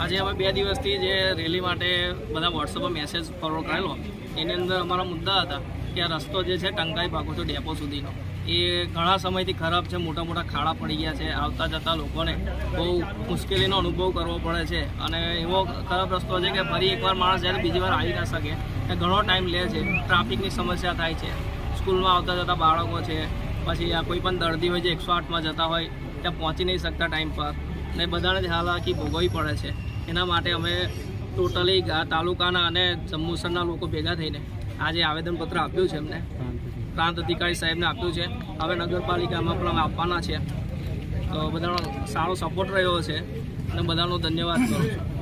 આજે અમે બે દિવસથી જે રેલી માટે બધા વોટ્સઅપમાં મેસેજ ફોરવર્ડ કરેલો, એની અંદર અમારા મુદ્દા હતા કે આ રસ્તો જે છે ટંકાઈ ભાગો છો ડેપો સુધીનો. એ ઘણા સમયથી ખરાબ છે, મોટા મોટા ખાડા પડી ગયા છે, આવતા જતા લોકોને બહુ મુશ્કેલીનો અનુભવ કરવો પડે છે. અને એવો ખરાબ રસ્તો છે કે ફરી એકવાર માણસ જ્યારે બીજી વાર આવી ના શકે ઘણો ટાઈમ લે છે ટ્રાફિકની સમસ્યા થાય છે. સ્કૂલમાં આવતા જતા બાળકો છે, પછી આ કોઈ પણ દર્દી હોય જે એકસો આઠમાં જતા હોય, ત્યાં પહોંચી નહીં શકતા ટાઈમ પર. ને બધાને હાલાકી ભોગવવી પડે છે. એના માટે અમે ટોટલી તાલુકાના અને જમ્મુસરના લોકો ભેગા થઈને આજે આવેદનપત્ર આપ્યું છે એમને. પ્રાંત અધિકારી સાહેબને આપ્યું છે. હવે નગરપાલિકામાં પણ અમે આપવાના છે. તો બધાનો સારો સપોર્ટ રહ્યો છે. અને બધાનો ધન્યવાદ કરું છું.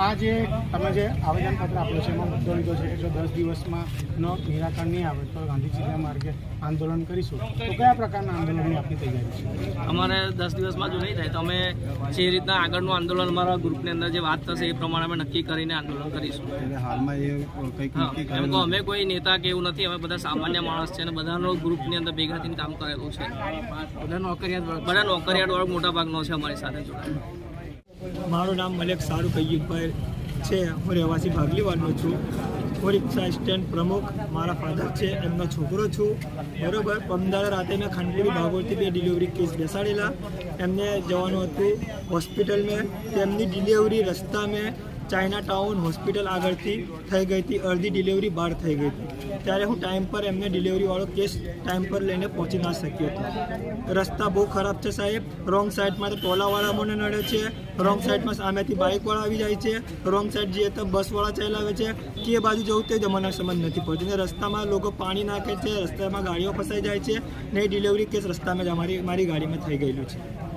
આ જે તમે જે આવેદનપત્ર આપ્યું છે એમાં મુદ્દો લીધો છે કે જો દસ દિવસમાં નો નિરાકરણ નહીં આવે તો ગાંધીજીના માર્ગે આંદોલન કરીશું. તો કયા પ્રકારના આંદોલનની આપણી તૈયારી છે? અમારે દસ દિવસમાં જો નહીં થાય તો અમે જે રીતના આગળનું આંદોલન અમારા ગ્રુપની અંદર જે વાત થશે એ પ્રમાણે અમે નક્કી કરીને આંદોલન કરીશું. એટલે હાલમાં એ કંઈક નક્કી એમ તો અમે કોઈ નેતા કે એવું નથી અમે બધા સામાન્ય માણસ છે અને બધાનો ગ્રુપની અંદર ભેગા થઈને કામ કરેલું છે. બધા નોકરિયાત બધા નોકરિયાત વર્ગ મોટા ભાગનો છે અમારી સાથે જોડાયેલો. મારું નામ મલેક સારું કૈયુભાઈ છે. હું રહેવાસી ભાગલીવાડનો છું. હું રિક્ષા સ્ટેન્ડ પ્રમુખ મારા ફાધર છે. એમનો છોકરો છું. બરોબર? પમદાર રાતે મેં ખંડપુરી ભાગોળથી બે ડિલિવરી કેસ બેસાડેલા. એમને જવાનું હતું હોસ્પિટલ મેં તેમની ડિલિવરી રસ્તા મેં ચાઇના ટાઉન હોસ્પિટલ આગળથી થઈ ગઈ હતી. અડધી ડિલિવરી બહાર થઈ ગઈ હતી. ત્યારે હું ટાઈમ પર એમને ડિલિવરીવાળો કેસ ટાઈમ પર લઈને પહોંચી ના શક્યો હતો. રસ્તા બહુ ખરાબ છે સાહેબ. રોંગ સાઈડમાં તો ટોલાવાળા મને નડે છે. રોંગ સાઈડમાં સામેથી બાઇકવાળા આવી જાય છે. રોંગ સાઈડ જઈએ તો બસવાળા ચલાવે છે. કે બાજુ જવું તે જ મને સમજ નથી પડતી. ને રસ્તામાં લોકો પાણી નાખે છે. રસ્તામાં ગાડીઓ ફસાઈ જાય છે. ને ડિલિવરી કેસ રસ્તામાં જ અમારી, મારી ગાડીમાં થઈ ગયેલું છે.